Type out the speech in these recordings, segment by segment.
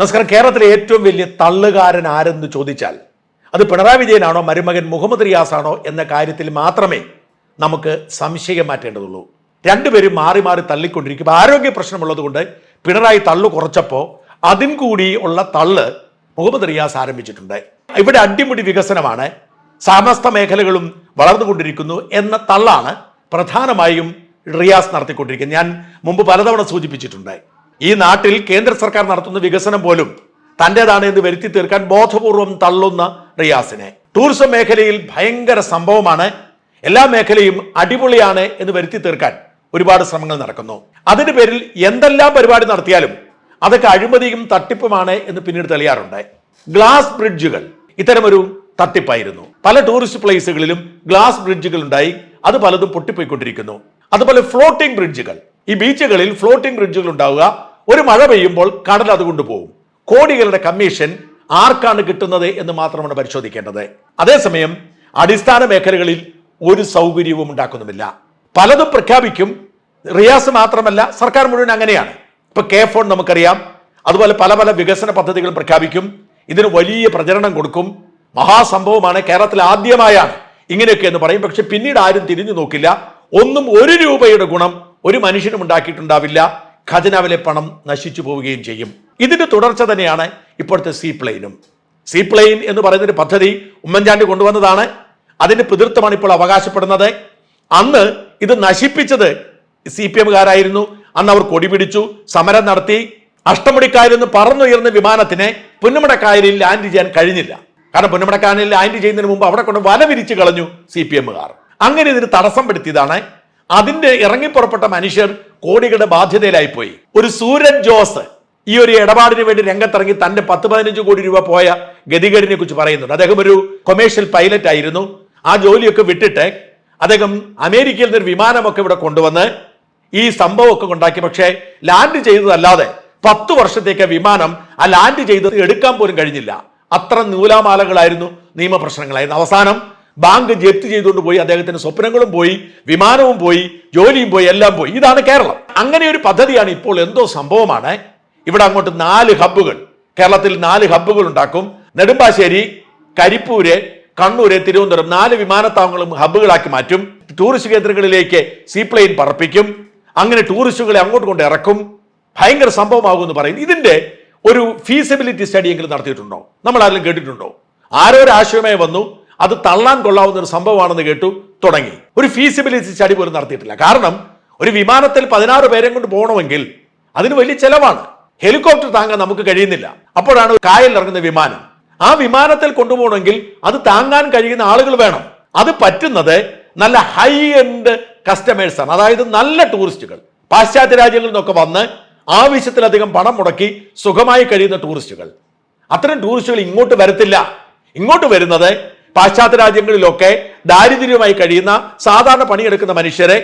നമസ്കാരം. കേരളത്തിലെ ഏറ്റവും വലിയ തള്ളുകാരൻ ആരെന്ന് ചോദിച്ചാൽ അത് പിണറായി വിജയനാണോ മരുമകൻ മുഹമ്മദ് റിയാസ് ആണോ എന്ന കാര്യത്തിൽ മാത്രമേ നമുക്ക് സംശയം മാറ്റേണ്ടതുള്ളൂ. രണ്ടുപേരും മാറി മാറി തള്ളിക്കൊണ്ടിരിക്കും. ആരോഗ്യ പ്രശ്നമുള്ളത് കൊണ്ട് പിണറായി തള്ളു കുറച്ചപ്പോൾ അതും കൂടി ഉള്ള തള്ള് മുഹമ്മദ് റിയാസ് ആരംഭിച്ചിട്ടുണ്ട്. ഇവിടെ അടിമുടി വികസനമാണ് സമസ്ത മേഖലകളും വളർന്നുകൊണ്ടിരിക്കുന്നു എന്ന തള്ളാണ് പ്രധാനമായും റിയാസ് നടത്തിക്കൊണ്ടിരിക്കുന്നത്. ഞാൻ മുമ്പ് പലതവണ സൂചിപ്പിച്ചിട്ടുണ്ട്. ഈ നാട്ടിൽ കേന്ദ്ര സർക്കാർ നടത്തുന്ന വികസനം പോലും തന്റെതാണ് എന്ന് വരുത്തി തീർക്കാൻ ബോധപൂർവം തള്ളുന്ന റിയാസിനെ. ടൂറിസം മേഖലയിൽ ഭയങ്കര സംഭവമാണ്. എല്ലാ മേഖലയും അടിപൊളിയാണ് എന്ന് വരുത്തി തീർക്കാൻ ഒരുപാട് ശ്രമങ്ങൾ നടക്കുന്നു. അതിന്റെ പേരിൽ എന്തെല്ലാം പരിപാടി നടത്തിയാലും അതൊക്കെ അഴിമതിയും തട്ടിപ്പുമാണ് എന്ന് പിന്നീട് തെളിയാറുണ്ട്. ഗ്ലാസ് ബ്രിഡ്ജുകൾ ഇത്തരമൊരു തട്ടിപ്പായിരുന്നു. പല ടൂറിസ്റ്റ് പ്ലേസുകളിലും ഗ്ലാസ് ബ്രിഡ്ജുകൾ ഉണ്ടായി. അത് പലതും പൊട്ടിപ്പോയിക്കൊണ്ടിരിക്കുന്നു. അതുപോലെ ഫ്ലോട്ടിംഗ് ബ്രിഡ്ജുകൾ ഈ ബീച്ചുകളിൽ ഫ്ലോട്ടിംഗ് ബ്രിഡ്ജുകൾ ഉണ്ടാവുക ഒരു മഴ പെയ്യുമ്പോൾ കടൽ അതുകൊണ്ട് പോകും. കോടികളുടെ കമ്മീഷൻ ആർക്കാണ് കിട്ടുന്നത് എന്ന് മാത്രമാണ് പരിശോധിക്കേണ്ടത്. അതേസമയം അടിസ്ഥാന മേഖലകളിൽ ഒരു സൗകര്യവും ഉണ്ടാക്കുന്നുമില്ല. പലതും പ്രഖ്യാപിക്കും. റിയാസ് മാത്രമല്ല സർക്കാർ മുഴുവൻ അങ്ങനെയാണ്. ഇപ്പൊ കെ ഫോൺ നമുക്കറിയാം. അതുപോലെ പല പല വികസന പദ്ധതികളും പ്രഖ്യാപിക്കും. ഇതിന് വലിയ പ്രചരണം കൊടുക്കും. മഹാസംഭവമാണ്. കേരളത്തിൽ ആദ്യമായാണ് ഇങ്ങനെയൊക്കെ എന്ന് പറയും. പക്ഷെ പിന്നീട് ആരും തിരിഞ്ഞു നോക്കില്ല. ഒന്നും ഒരു രൂപയുടെ ഗുണം ഒരു മനുഷ്യനും ഉണ്ടാക്കിയിട്ടുണ്ടാവില്ല. ഖജനാവിലെ പണം നശിച്ചു പോവുകയും ചെയ്യും. ഇതിന്റെ തുടർച്ച തന്നെയാണ് ഇപ്പോഴത്തെ സീ പ്ലെയിനും സീ പ്ലെയിൻ എന്ന് പറയുന്നൊരു പദ്ധതി ഉമ്മൻചാണ്ടി കൊണ്ടുവന്നതാണ്. അതിന്റെ പിതൃത്വമാണ് ഇപ്പോൾ അവകാശപ്പെടുന്നത്. അന്ന് ഇത് നശിപ്പിച്ചത് സി പി എമ്മുകാരായിരുന്നു. അന്ന് അവർ കൊടിപിടിച്ചു സമരം നടത്തി. അഷ്ടമുടിക്കായലിൽ നിന്ന് പറന്നുയർന്ന വിമാനത്തിനെ പുന്നമടക്കായലിൽ ലാൻഡ് ചെയ്യാൻ കഴിഞ്ഞില്ല. കാരണം പുന്നമടക്കായലിൽ ലാൻഡ് ചെയ്യുന്നതിന് മുമ്പ് അവിടെ കൊണ്ട് വല വിരിച്ചു കളഞ്ഞു സി പി എമ്മുകാർ. അങ്ങനെ ഇതിന് തടസ്സം പെടുത്തിയതാണ് അതിന്റെ ഇറങ്ങിപ്പുറപ്പെട്ട മനുഷ്യർ കോടികളുടെ ബാധ്യതയിലായിപ്പോയി. ഒരു സൂരൻ ജോസ് ഈ ഒരു ഇടപാടിന് വേണ്ടി രംഗത്തിറങ്ങി തന്റെ പത്ത് പതിനഞ്ച് കോടി രൂപ പോയ ഗതികേടിനെ കുറിച്ച് പറയുന്നുണ്ട്. അദ്ദേഹം ഒരു കൊമേഴ്ഷ്യൽ പൈലറ്റ് ആയിരുന്നു. ആ ജോലിയൊക്കെ വിട്ടിട്ട് അദ്ദേഹം അമേരിക്കയിൽ നിന്നൊരു വിമാനമൊക്കെ ഇവിടെ കൊണ്ടുവന്ന് ഈ സംഭവമൊക്കെ ഉണ്ടാക്കി പക്ഷേ ലാൻഡ് ചെയ്തതല്ലാതെ പത്ത് വർഷത്തേക്ക് വിമാനം ആ ലാൻഡ് ചെയ്തത് എടുക്കാൻ പോലും കഴിഞ്ഞില്ല. അത്ര നൂലാമാലകളായിരുന്നു നിയമപ്രശ്നങ്ങളായിരുന്നു. അവസാനം ബാങ്ക് ജപ്തി ചെയ്തുകൊണ്ട് പോയി അദ്ദേഹത്തിന്റെ സ്വപ്നങ്ങളും പോയി വിമാനവും പോയി ജോലിയും പോയി എല്ലാം പോയി. ഇതാണ് കേരളം. അങ്ങനെ ഒരു പദ്ധതിയാണ് ഇപ്പോൾ എന്തോ സംഭവമാണ്. ഇവിടെ അങ്ങോട്ട് നാല് ഹബ്ബുകൾ. കേരളത്തിൽ നാല് ഹബ്ബുകൾ ഉണ്ടാക്കും. നെടുമ്പാശ്ശേരി കരിപ്പൂര് കണ്ണൂര് തിരുവനന്തപുരം നാല് വിമാനത്താവളങ്ങളും ഹബ്ബുകളാക്കി മാറ്റും. ടൂറിസ്റ്റ് കേന്ദ്രങ്ങളിലേക്ക് സീപ്ലെയിൻ പറപ്പിക്കും. അങ്ങനെ ടൂറിസ്റ്റുകളെ അങ്ങോട്ട് കൊണ്ട് ഇറക്കും. ഭയങ്കര സംഭവമാകും എന്ന് പറയും. ഇതിന്റെ ഒരു ഫീസിബിലിറ്റി സ്റ്റഡി എങ്കിലും നടത്തിയിട്ടുണ്ടോ? നമ്മൾ ആരെങ്കിലും കേട്ടിട്ടുണ്ടോ? ആരോ ഒരു ആശയമായി വന്നു. അത് തള്ളാൻ കൊള്ളാവുന്ന ഒരു സംഭവമാണെന്ന് കേട്ടു തുടങ്ങി. ഒരു ഫീസിബിലിറ്റി സ്റ്റഡി പോലും നടത്തിയിട്ടില്ല. കാരണം ഒരു വിമാനത്തിൽ പതിനാറ് പേരെ കൊണ്ട് പോകണമെങ്കിൽ അതിന് വലിയ ചെലവാണ്. ഹെലികോപ്റ്റർ താങ്ങാൻ നമുക്ക് കഴിയുന്നില്ല. അപ്പോഴാണ് കായലിൽ ഇറങ്ങുന്ന വിമാനം. ആ വിമാനത്തിൽ കൊണ്ടുപോകണമെങ്കിൽ അത് താങ്ങാൻ കഴിയുന്ന ആളുകൾ വേണം. അത് പറ്റുന്നത് നല്ല ഹൈ എൻഡ് കസ്റ്റമേഴ്സ് ആണ്. അതായത് നല്ല ടൂറിസ്റ്റുകൾ പാശ്ചാത്യ രാജ്യങ്ങളിൽ നിന്നൊക്കെ വന്ന് ആവശ്യത്തിലധികം പണം മുടക്കി സുഖമായി കഴിയുന്ന ടൂറിസ്റ്റുകൾ അത്തരം ടൂറിസ്റ്റുകൾ ഇങ്ങോട്ട് വരത്തില്ല. ഇങ്ങോട്ട് വരുന്നത് പാശ്ചാത്യ രാജ്യങ്ങളിലൊക്കെ ദാരിദ്ര്യമായി കഴിയുന്ന സാധാരണ പണിയെടുക്കുന്ന മനുഷ്യരെ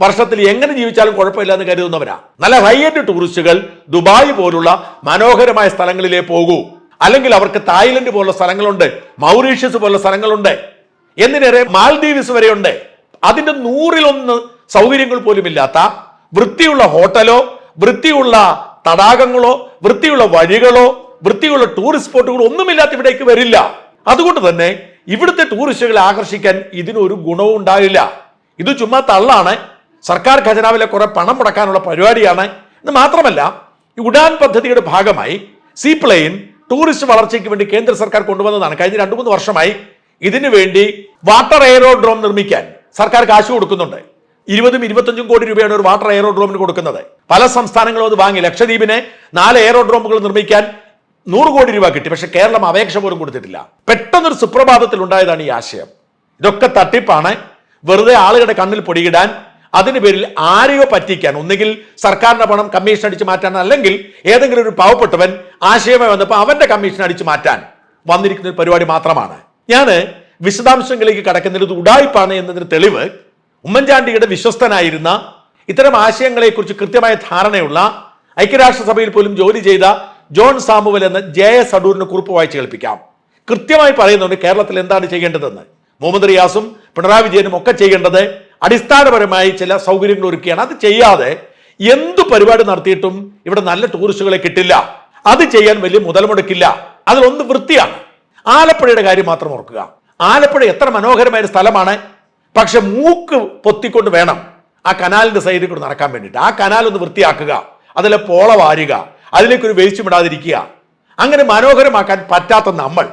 വർഷത്തിൽ എങ്ങനെ ജീവിച്ചാലും കുഴപ്പമില്ല എന്ന് കരുതുന്നവരാ. നല്ല ഹൈ എൻഡ് ടൂറിസ്റ്റുകൾ ദുബായ് പോലുള്ള മനോഹരമായ സ്ഥലങ്ങളിലേ പോകൂ. അല്ലെങ്കിൽ അവർക്ക് തായ്ലൻഡ് പോലുള്ള സ്ഥലങ്ങളുണ്ട് മൗറീഷ്യസ് പോലുള്ള സ്ഥലങ്ങളുണ്ട് എന്തിനേറെ മാൽദീവ്സ് വരെയുണ്ട്. അതിന്റെ നൂറിലൊന്ന് സൗകര്യങ്ങൾ പോലും ഇല്ലാത്ത വൃത്തിയുള്ള ഹോട്ടലോ വൃത്തിയുള്ള തടാകങ്ങളോ വൃത്തിയുള്ള വഴികളോ വൃത്തിയുള്ള ടൂറിസ്റ്റ് സ്പോട്ടുകളോ ഒന്നുമില്ലാത്ത ഇവിടേക്ക് വരില്ല. അതുകൊണ്ട് തന്നെ ഇവിടുത്തെ ടൂറിസ്റ്റുകളെ ആകർഷിക്കാൻ ഇതിനൊരു ഗുണവും ഉണ്ടാവില്ല ഇത് ചുമ്മാ തള്ളാണ്. സർക്കാർ ഖജനാവിലെ കുറെ പണം മുടക്കാനുള്ള പരിപാടിയാണ്. എന്ന് മാത്രമല്ല ഈ ഉഡാൻ പദ്ധതിയുടെ ഭാഗമായി സീ പ്ലെയിൻ ടൂറിസ്റ്റ് വളർച്ചയ്ക്ക് വേണ്ടി കേന്ദ്ര സർക്കാർ കൊണ്ടുവന്നതാണ്. കഴിഞ്ഞ രണ്ടു മൂന്ന് വർഷമായി ഇതിനു വേണ്ടി വാട്ടർ എയറോഡ്രോം നിർമ്മിക്കാൻ സർക്കാർ കാശ് കൊടുക്കുന്നുണ്ട്. ഇരുപതും ഇരുപത്തഞ്ചും കോടി രൂപയാണ് ഒരു വാട്ടർ എയറോഡ്രോമിന് കൊടുക്കുന്നത്. പല സംസ്ഥാനങ്ങളും അത് വാങ്ങി. ലക്ഷദ്വീപിനെ നാല് എയറോഡ്രോമുകൾ നിർമ്മിക്കാൻ നൂറ് കോടി രൂപ കിട്ടി പക്ഷെ കേരളം അപേക്ഷ പോലും കൊടുത്തിട്ടില്ല. പെട്ടെന്നൊരു സുപ്രഭാതത്തിൽ ഉണ്ടായതാണ് ഈ ആശയം. ഇതൊക്കെ തട്ടിപ്പാണ്. വെറുതെ ആളുകളുടെ കണ്ണിൽ പൊടിയിടാൻ അതിന് പേരിൽ ആരെയോ പറ്റിക്കാൻ ഒന്നുകിൽ സർക്കാരിന്റെ പണം കമ്മീഷൻ അടിച്ച് മാറ്റാൻ അല്ലെങ്കിൽ ഏതെങ്കിലും ഒരു പാവപ്പെട്ടവൻ ആശയമായി വന്നപ്പോൾ അവന്റെ കമ്മീഷൻ അടിച്ച് മാറ്റാൻ വന്നിരിക്കുന്ന ഒരു പരിപാടി മാത്രമാണ്. ഞാൻ വിശദാംശങ്ങളിലേക്ക് കടക്കുന്നത് ഇത് ഉടായ്പാണ് എന്നതിന് തെളിവ്. ഉമ്മൻചാണ്ടിയുടെ വിശ്വസ്തനായിരുന്ന ഇത്തരം ആശയങ്ങളെക്കുറിച്ച് കൃത്യമായ ധാരണയുള്ള ഐക്യരാഷ്ട്രസഭയിൽ പോലും ജോലി ചെയ്ത ജോൺ സാമുവൽ എന്ന ജെ എസ് അടൂരിന് കുറിപ്പ് വായിച്ച് കേൾപ്പിക്കാം. കൃത്യമായി പറയുന്നുണ്ട് കേരളത്തിൽ എന്താണ് ചെയ്യേണ്ടതെന്ന്. മുഹമ്മദ് റിയാസും പിണറായി വിജയനും ഒക്കെ ചെയ്യേണ്ടത് അടിസ്ഥാനപരമായി ചില സൗകര്യങ്ങൾ ഒരുക്കുകയാണ് അത് ചെയ്യാതെ എന്ത് പരിപാടി നടത്തിയിട്ടും ഇവിടെ നല്ല ടൂറിസ്റ്റുകളെ കിട്ടില്ല. അത് ചെയ്യാൻ വലിയ മുതൽ മുടക്കില്ല അതിലൊന്ന് വൃത്തിയാണ്. ആലപ്പുഴയുടെ കാര്യം മാത്രം ഓർക്കുക. ആലപ്പുഴ എത്ര മനോഹരമായ സ്ഥലമാണ്. പക്ഷെ മൂക്ക് പൊത്തിക്കൊണ്ട് വേണം ആ കനാലിന്റെ സൈഡിൽ കൂടെ നടക്കാൻ വേണ്ടിയിട്ട്. ആ കനാൽ ഒന്ന് വൃത്തിയാക്കുക. അതിലെ പോള വാരുക. അതിലേക്കൊരു വേസ്റ്റ് വിടാതിരിക്കുക അങ്ങനെ മനോഹരമാക്കാൻ പറ്റാത്ത നമ്മൾ.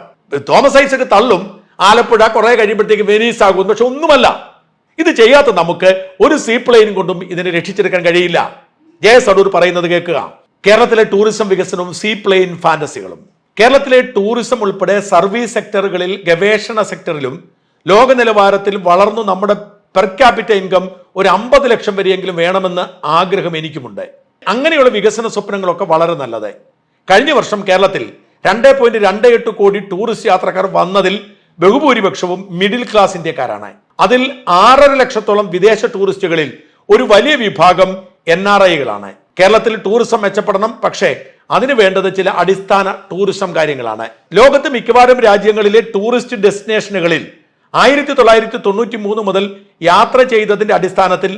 തോമസ് ഐസക്ക് തള്ളും. ആലപ്പുഴ കുറെ കഴിയുമ്പോഴത്തേക്ക് വെനീസ് ആകും പക്ഷെ ഒന്നുമല്ല. ഇത് ചെയ്യാത്ത നമുക്ക് ഒരു സീ പ്ലെയിനും കൊണ്ടും ഇതിനെ രക്ഷിച്ചെടുക്കാൻ കഴിയില്ല. ജയസ് അടൂർ പറയുന്നത് കേൾക്കുക. കേരളത്തിലെ ടൂറിസം വികസനവും സീപ്ലെയിൻ ഫാന്റസികളും. കേരളത്തിലെ ടൂറിസം ഉൾപ്പെടെ സർവീസ് സെക്ടറുകളിൽ ഗവേഷണ സെക്ടറിലും ലോക നിലവാരത്തിൽ വളർന്നു നമ്മുടെ പെർ ക്യാപിറ്റ ഇൻകം ഒരു അമ്പത് ലക്ഷം വരെയെങ്കിലും വേണമെന്ന് ആഗ്രഹം എനിക്കുമുണ്ട്. അങ്ങനെയുള്ള വികസന സ്വപ്നങ്ങളൊക്കെ വളരെ നല്ലത്. കഴിഞ്ഞ വർഷം കേരളത്തിൽ രണ്ട് പോയിന്റ് രണ്ട് എട്ട് കോടി ടൂറിസ്റ്റ് യാത്രക്കാർ വന്നതിൽ ബഹുഭൂരിപക്ഷവും മിഡിൽ ക്ലാസ് ഇന്ത്യക്കാരാണ്. അതിൽ ആറര ലക്ഷത്തോളം വിദേശ ടൂറിസ്റ്റുകളിൽ ഒരു വലിയ വിഭാഗം എൻ ആർ ഐകളാണ്. കേരളത്തിൽ ടൂറിസം മെച്ചപ്പെടണം പക്ഷേ അതിന് വേണ്ടത് ചില അടിസ്ഥാന ടൂറിസം കാര്യങ്ങളാണ്. ലോകത്ത് മിക്കവാറും രാജ്യങ്ങളിലെ ടൂറിസ്റ്റ് ഡെസ്റ്റിനേഷനുകളിൽ ആയിരത്തി തൊള്ളായിരത്തി തൊണ്ണൂറ്റി മൂന്ന് മുതൽ യാത്ര ചെയ്തതിന്റെ അടിസ്ഥാനത്തിൽ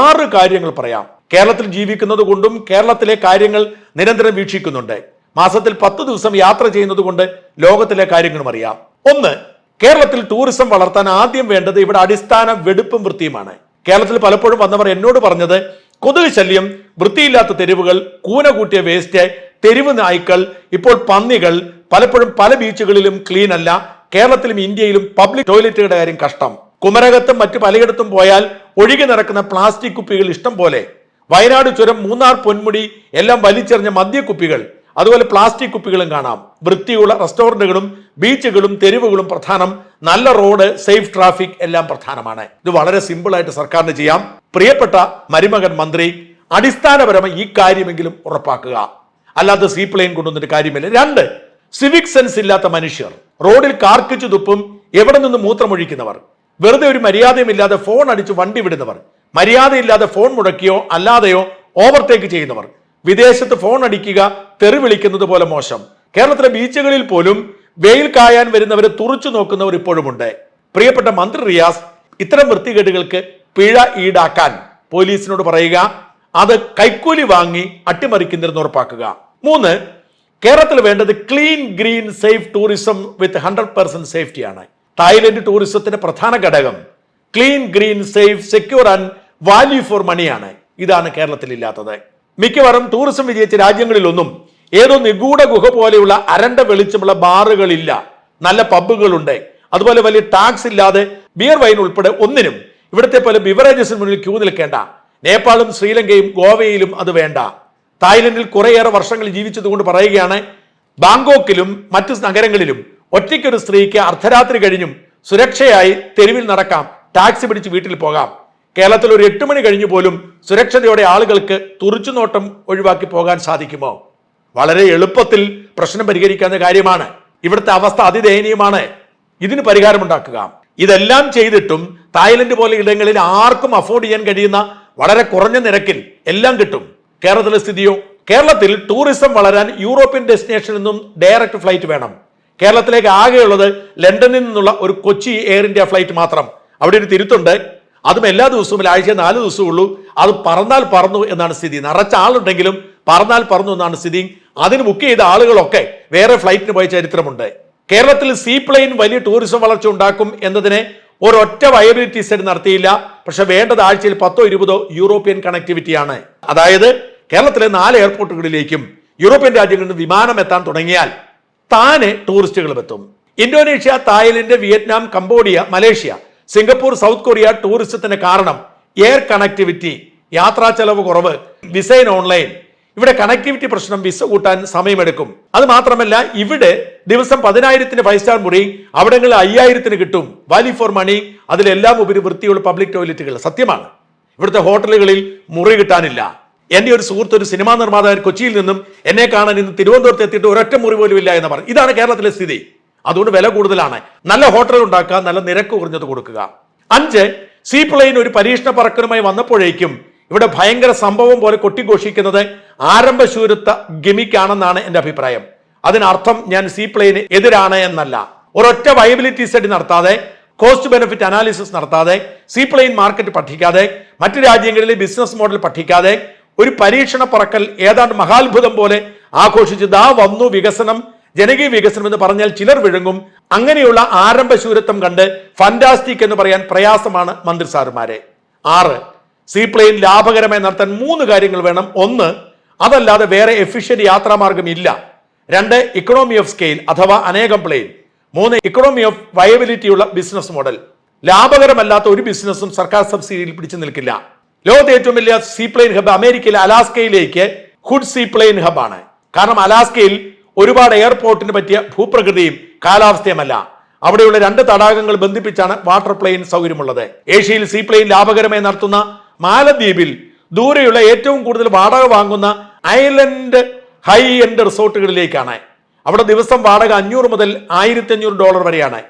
ആറ് കാര്യങ്ങൾ പറയാം. കേരളത്തിൽ ജീവിക്കുന്നത് കൊണ്ടും കേരളത്തിലെ കാര്യങ്ങൾ നിരന്തരം വീക്ഷിക്കുന്നുണ്ട്. മാസത്തിൽ പത്ത് ദിവസം യാത്ര ചെയ്യുന്നത് കൊണ്ട് ലോകത്തിലെ കാര്യങ്ങളും അറിയാം. ഒന്ന് കേരളത്തിൽ ടൂറിസം വളർത്താൻ ആദ്യം വേണ്ടത് ഇവിടെ അടിസ്ഥാന വെടുപ്പും വൃത്തിയുമാണ്. കേരളത്തിൽ പലപ്പോഴും വന്നവർ എന്നോട് പറഞ്ഞത് കൊതുക് ശല്യം വൃത്തിയില്ലാത്ത തെരുവുകൾ കൂന കൂട്ടിയ വേസ്റ്റ് തെരുവ് നായ്ക്കൾ ഇപ്പോൾ പന്നികൾ പലപ്പോഴും പല ബീച്ചുകളിലും ക്ലീൻ അല്ല കേരളത്തിലും ഇന്ത്യയിലും പബ്ലിക് ടോയ്ലറ്റുകളുടെ കാര്യം കഷ്ടം. കുമരകത്തും മറ്റു പലയിടത്തും പോയാൽ ഒഴുകി നടക്കുന്ന പ്ലാസ്റ്റിക് കുപ്പികൾ ഇഷ്ടം പോലെ. വയനാട് ചുരം മൂന്നാർ പൊന്മുടി എല്ലാം വലിച്ചെറിഞ്ഞ മദ്യക്കുപ്പികൾ അതുപോലെ പ്ലാസ്റ്റിക് കുപ്പികളും കാണാം. വൃത്തിയുള്ള റെസ്റ്റോറന്റുകളും ബീച്ചുകളും തെരുവുകളും പ്രധാനം. നല്ല റോഡ് സേഫ് ട്രാഫിക് എല്ലാം പ്രധാനമാണ്. ഇത് വളരെ സിമ്പിൾ ആയിട്ട് സർക്കാരിന് ചെയ്യാം. പ്രിയപ്പെട്ട മരുമകൻ മന്ത്രി അടിസ്ഥാനപരമായി ഈ കാര്യമെങ്കിലും ഉറപ്പാക്കുക. അല്ലാതെ സീ പ്ലെയിൻ കൊണ്ടുവന്നിട്ട് കാര്യമില്ല. രണ്ട് സിവിക് സെൻസ് ഇല്ലാത്ത മനുഷ്യർ. റോഡിൽ കാർക്കിച്ചു തുപ്പും എവിടെ നിന്ന് മൂത്രമൊഴിക്കുന്നവർ. വെറുതെ ഒരു മര്യാദയുമില്ലാതെ ഫോൺ അടിച്ച് വണ്ടി വിടുന്നവർ. മര്യാദയില്ലാതെ ഫോൺ മുടക്കിയോ അല്ലാതെയോ ഓവർടേക്ക് ചെയ്യുന്നവർ. വിദേശത്ത് ഫോൺ അടിക്കുക തെറി വിളിക്കുന്നത് പോലെ മോശം. കേരളത്തിലെ ബീച്ചുകളിൽ പോലും വെയിൽ കായാൻ വരുന്നവരെ തുറച്ചു നോക്കുന്നവർ ഇപ്പോഴുമുണ്ട്. പ്രിയപ്പെട്ട മന്ത്രി റിയാസ് ഇത്തരം വൃത്തികേടുകൾക്ക് പിഴ ഈടാക്കാൻ പോലീസിനോട് പറയുക അത് കൈക്കൂലി വാങ്ങി അട്ടിമറിക്കുന്നിരുന്ന് ഉറപ്പാക്കുക. മൂന്ന് കേരളത്തിൽ വേണ്ടത് clean green safe tourism with hundred percent സേഫ്റ്റിയാണ് Thailand ടൂറിസത്തിന്റെ പ്രധാന ഘടകം clean green safe secure and value for മണിയാണ് ഇതാണ് കേരളത്തിൽ ഇല്ലാത്തത് മിക്കവാറും ടൂറിസം വിജയിച്ച രാജ്യങ്ങളിലൊന്നും ഏതോ നിഗൂഢ ഗുഹ പോലെയുള്ള അരണ്ട വെളിച്ചമുള്ള ബാറുകളില്ല. നല്ല പബ്ബുകളുണ്ട്. അതുപോലെ വലിയ ടാക്സ് ഇല്ലാതെ ബിയർ വൈൻ ഉൾപ്പെടെ ഒന്നിനും ഇവിടുത്തെ പോലെ ബിവറേജസിന് മുന്നിൽ ക്യൂ നിൽക്കേണ്ട. നേപ്പാളും ശ്രീലങ്കയും ഗോവയിലും അത് വേണ്ട. തായ്ലൻഡിൽ കുറേയേറെ വർഷങ്ങൾ ജീവിച്ചതുകൊണ്ട് പറയുകയാണ് ബാങ്കോക്കിലും മറ്റു നഗരങ്ങളിലും ഒറ്റയ്ക്കൊരു സ്ത്രീക്ക് അർദ്ധരാത്രി കഴിഞ്ഞും സുരക്ഷയായി തെരുവിൽ നടക്കാം ടാക്സി പിടിച്ച് വീട്ടിൽ പോകാം. കേരളത്തിൽ ഒരു എട്ട് മണി കഴിഞ്ഞു പോലും സുരക്ഷതയോടെ ആളുകൾക്ക് തുറിച്ചുനോട്ടം ഒഴിവാക്കി പോകാൻ സാധിക്കുമോ? വളരെ എളുപ്പത്തിൽ പ്രശ്നം പരിഹരിക്കാവുന്ന കാര്യമാണ്. ഇവിടുത്തെ അവസ്ഥ അതിദയനീയമാണ്. ഇതിന് പരിഹാരമുണ്ടാക്കുക. ഇതെല്ലാം ചെയ്തിട്ടും തായ്ലൻഡ് പോലെ ഇടങ്ങളിൽ ആർക്കും അഫോർഡ് ചെയ്യാൻ കഴിയുന്ന വളരെ കുറഞ്ഞ നിരക്കിൽ എല്ലാം കിട്ടും. കേരളത്തിലെ സ്ഥിതിയോ? കേരളത്തിൽ ടൂറിസം വളരാൻ യൂറോപ്യൻ ഡെസ്റ്റിനേഷനിൽ നിന്നും ഡയറക്റ്റ് ഫ്ലൈറ്റ് വേണം. കേരളത്തിലേക്ക് ആകെയുള്ളത് ലണ്ടനിൽ നിന്നുള്ള ഒരു കൊച്ചി എയർ ഇന്ത്യ ഫ്ലൈറ്റ് മാത്രം. അവിടെ ഒരു തിരുത്തുണ്ട്. അതും എല്ലാ ദിവസവും ആഴ്ച നാല് ദിവസമേ ഉള്ളൂ. അത് പറന്നാൽ പറന്നു എന്നാണ് സ്ഥിതി. നിറച്ച ആളുണ്ടെങ്കിലും പറന്നാൽ പറന്നു എന്നാണ് സ്ഥിതി. അതിന് ബുക്ക് ചെയ്ത ആളുകളൊക്കെ വേറെ ഫ്ലൈറ്റിന് പോയ ചരിത്രമുണ്ട്. കേരളത്തിൽ സീ പ്ലെയിൻ വലിയ ടൂറിസം വളർച്ച ഉണ്ടാക്കും എന്നതിനെ ഒരൊറ്റ വയബിലിറ്റി സ്റ്റഡി നടത്തിയില്ല. പക്ഷെ വേണ്ടത് ആഴ്ചയിൽ പത്തോ ഇരുപതോ യൂറോപ്യൻ കണക്ടിവിറ്റിയാണ് അതായത് കേരളത്തിലെ നാല് എയർപോർട്ടുകളിലേക്കും യൂറോപ്യൻ രാജ്യങ്ങളിൽ നിന്ന് വിമാനം എത്താൻ തുടങ്ങിയാൽ താനെ ടൂറിസ്റ്റുകളും എത്തും Indonesia Thailand Vietnam Cambodia Malaysia Singapore south Korea ടൂറിസത്തിന് കാരണം എയർ കണക്ടിവിറ്റി യാത്രാ ചെലവ് കുറവ് വിസൈൻ ഓൺലൈൻ. ഇവിടെ കണക്ടിവിറ്റി പ്രശ്നം വിസ കൂട്ടാൻ സമയമെടുക്കും. അത് മാത്രമല്ല ഇവിടെ ദിവസം പതിനായിരത്തിന് ഫൈവ് സ്റ്റാർ മുറി അവിടങ്ങളിൽ അയ്യായിരത്തിന് കിട്ടും. വാലി ഫോർ മണി അതിലെല്ലാം ഉപരി വൃത്തിയുള്ള പബ്ലിക് ടോയ്ലറ്റുകൾ സത്യമാണ്. ഇവിടുത്തെ ഹോട്ടലുകളിൽ മുറി കിട്ടാനില്ല. എന്റെ ഒരു സുഹൃത്ത് ഒരു സിനിമാ നിർമ്മാതാവ് കൊച്ചിയിൽ നിന്നും എന്നെ കാണാൻ ഇന്ന് തിരുവനന്തപുരത്ത് എത്തിയിട്ട് ഒരൊറ്റ മുറി പോലും ഇല്ല എന്ന് പറഞ്ഞു. ഇതാണ് കേരളത്തിലെ സ്ഥിതി. അതുകൊണ്ട് വില കൂടുതലാണ്. നല്ല ഹോട്ടൽ ഉണ്ടാക്കുക നല്ല നിരക്ക് കുറഞ്ഞത് കൊടുക്കുക. അഞ്ച് സീ പ്ലെയിൻ ഒരു പരീക്ഷണ പറക്കലുമായി വന്നപ്പോഴേക്കും ഇവിടെ ഭയങ്കര സംഭവം പോലെ കൊട്ടിഘോഷിക്കുന്നത് ആരംഭശൂരത്വ ഗമിക്കാണെന്നാണ് എന്റെ അഭിപ്രായം. അതിനർത്ഥം ഞാൻ സീ പ്ലെയിന് എതിരാണ് എന്നല്ല. ഒരൊറ്റ വയബിലിറ്റി സ്റ്റഡി നടത്താതെ കോസ്റ്റ് ബെനിഫിറ്റ് അനാലിസിസ് നടത്താതെ സീ പ്ലെയിൻ മാർക്കറ്റ് പഠിക്കാതെ മറ്റു രാജ്യങ്ങളിലെ ബിസിനസ് മോഡൽ പഠിക്കാതെ ഒരു പരീക്ഷണ പറക്കൽ ഏതാണ്ട് മഹാത്ഭുതം പോലെ ആഘോഷിച്ച് ദാ വന്നു വികസനം ജനകീയ വികസനം എന്ന് പറഞ്ഞാൽ ചിലർ വിഴുങ്ങും. അങ്ങനെയുള്ള ആരംഭ ആരംഭശൂരത്വം കണ്ട് ഫന്റാസ്റ്റിക് എന്ന് പറയാൻ പ്രയാസമാണ് മന്ത്രിസാറുമാരെ ആറ് സീ പ്ലെയിൻ ലാഭകരമായി നടത്താൻ മൂന്ന് കാര്യങ്ങൾ വേണം. ഒന്ന് അതല്ലാതെ വേറെ എഫിഷ്യന്റ് യാത്രാമാർഗം ഇല്ല. രണ്ട് ഇക്കണോമി ഓഫ് സ്കെയിൽ അഥവാ അനേകം പ്ലെയിൻ മൂന്ന് ഇക്കണോമി ഓഫ് വയബിലിറ്റിയുള്ള ബിസിനസ് മോഡൽ ലാഭകരമല്ലാത്ത ഒരു ബിസിനസ്സും സർക്കാർ സബ്സിഡിയിൽ പിടിച്ചു നിൽക്കില്ല. ലോകത്തെ ഏറ്റവും വലിയ സീപ്ലെയിൻ ഹബ് അമേരിക്കയിലെ അലാസ്കയിലേക്ക് ഹുഡ് സീപ്ലെയിൻ ഹബ്ബാണ് കാരണം അലാസ്കയിൽ ഒരുപാട് എയർപോർട്ടിന് പറ്റിയ ഭൂപ്രകൃതിയും കാലാവസ്ഥയുമല്ല. അവിടെയുള്ള രണ്ട് തടാകങ്ങൾ ബന്ധിപ്പിച്ചാണ് വാട്ടർ പ്ലെയിൻ സൗകര്യമുള്ളത്. ഏഷ്യയിൽ സീപ്ലെയിൻ ലാഭകരമായി നടത്തുന്ന മാലദ്വീപിൽ ദൂരെയുള്ള ഏറ്റവും കൂടുതൽ വാടക വാങ്ങുന്ന ഐലൻഡ് ഹൈ എൻഡ് റിസോർട്ടുകളിലേക്കാണ്. അവിടെ ദിവസം വാടക അഞ്ഞൂറ് മുതൽ ആയിരത്തി അഞ്ഞൂറ് ഡോളർ വരെയാണ്.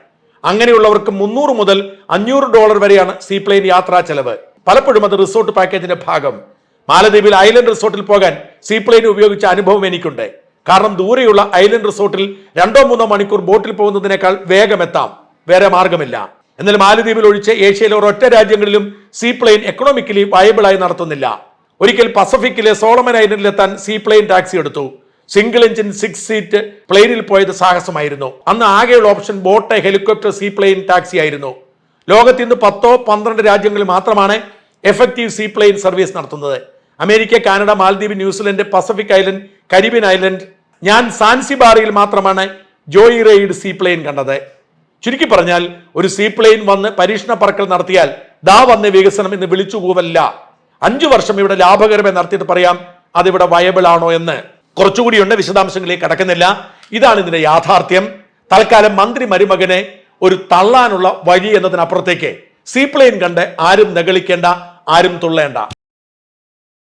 അങ്ങനെയുള്ളവർക്ക് മുന്നൂറ് മുതൽ അഞ്ഞൂറ് ഡോളർ വരെയാണ് സീപ്ലെയിൻ യാത്രാ ചെലവ്. പലപ്പോഴും അത് റിസോർട്ട് പാക്കേജിന്റെ ഭാഗം. മാലദ്വീപിൽ ഐലൻഡ് റിസോർട്ടിൽ പോകാൻ സീപ്ലെയിൻ ഉപയോഗിച്ച അനുഭവം എനിക്കുണ്ട്. കാരണം ദൂരെയുള്ള ഐലൻഡ് റിസോർട്ടിൽ രണ്ടോ മൂന്നോ മണിക്കൂർ ബോട്ടിൽ പോകുന്നതിനേക്കാൾ വേഗമെത്താം. വേറെ മാർഗമില്ല. എന്നാൽ മാലദ്വീപിൽ ഒഴിച്ച് ഏഷ്യയിലെ ഒരൊറ്റ രാജ്യങ്ങളിലും സീപ്ലെയിൻ എക്കണോമിക്കലി വയബിളായി നടത്തുന്നില്ല. ഒരിക്കൽ പസഫിക്കിലെ സോളമൻ ഐലൻഡിലെത്താൻ സീപ്ലെയിൻ ടാക്സി എടുത്തു. സിംഗിൾ എഞ്ചിൻ സിക്സ് സീറ്റ് പ്ലെയിനിൽ പോയത് സാഹസമായിരുന്നു. അന്ന് ആകെയുള്ള option boat helicopter seaplane taxi ആയിരുന്നു. ലോകത്ത് ഇന്ന് പത്തോ പന്ത്രണ്ട് രാജ്യങ്ങളിൽ മാത്രമാണ് എഫക്റ്റീവ് സീപ്ലെയിൻ സർവീസ് നടത്തുന്നത്. അമേരിക്ക കാനഡ മാലദ്വീപ് New Zealand Pacific island Caribbean island ഞാൻ സാൻസിബാറിയിൽ മാത്രമാണ് ജോയി റെയ്ഡ് സീപ്ലെയിൻ കണ്ടത്. ചുരുക്കി പറഞ്ഞാൽ ഒരു സീപ്ലെയിൻ വന്ന് പരീക്ഷണ പറക്കൽ നടത്തിയാൽ ദാ വന്ന് വികസനം എന്ന് വിളിച്ചു പോവല്ല അഞ്ചു വർഷം ഇവിടെ ലാഭകരമായി നടത്തിയിട്ട് പറയാം അതിവിടെ വയബിൾ ആണോ എന്ന്. കുറച്ചുകൂടിയുണ്ട് വിശദാംശങ്ങളിലേക്ക് കടക്കുന്നില്ല. ഇതാണ് ഇതിന്റെ യാഥാർത്ഥ്യം. തൽക്കാലം മന്ത്രി മരുമകനെ ഒരു തള്ളാനുള്ള വഴി എന്നതിനപ്പുറത്തേക്ക്. സീപ്ലെയിൻ കണ്ട് ആരും നകളിക്കേണ്ട ആരും തുള്ളേണ്ട.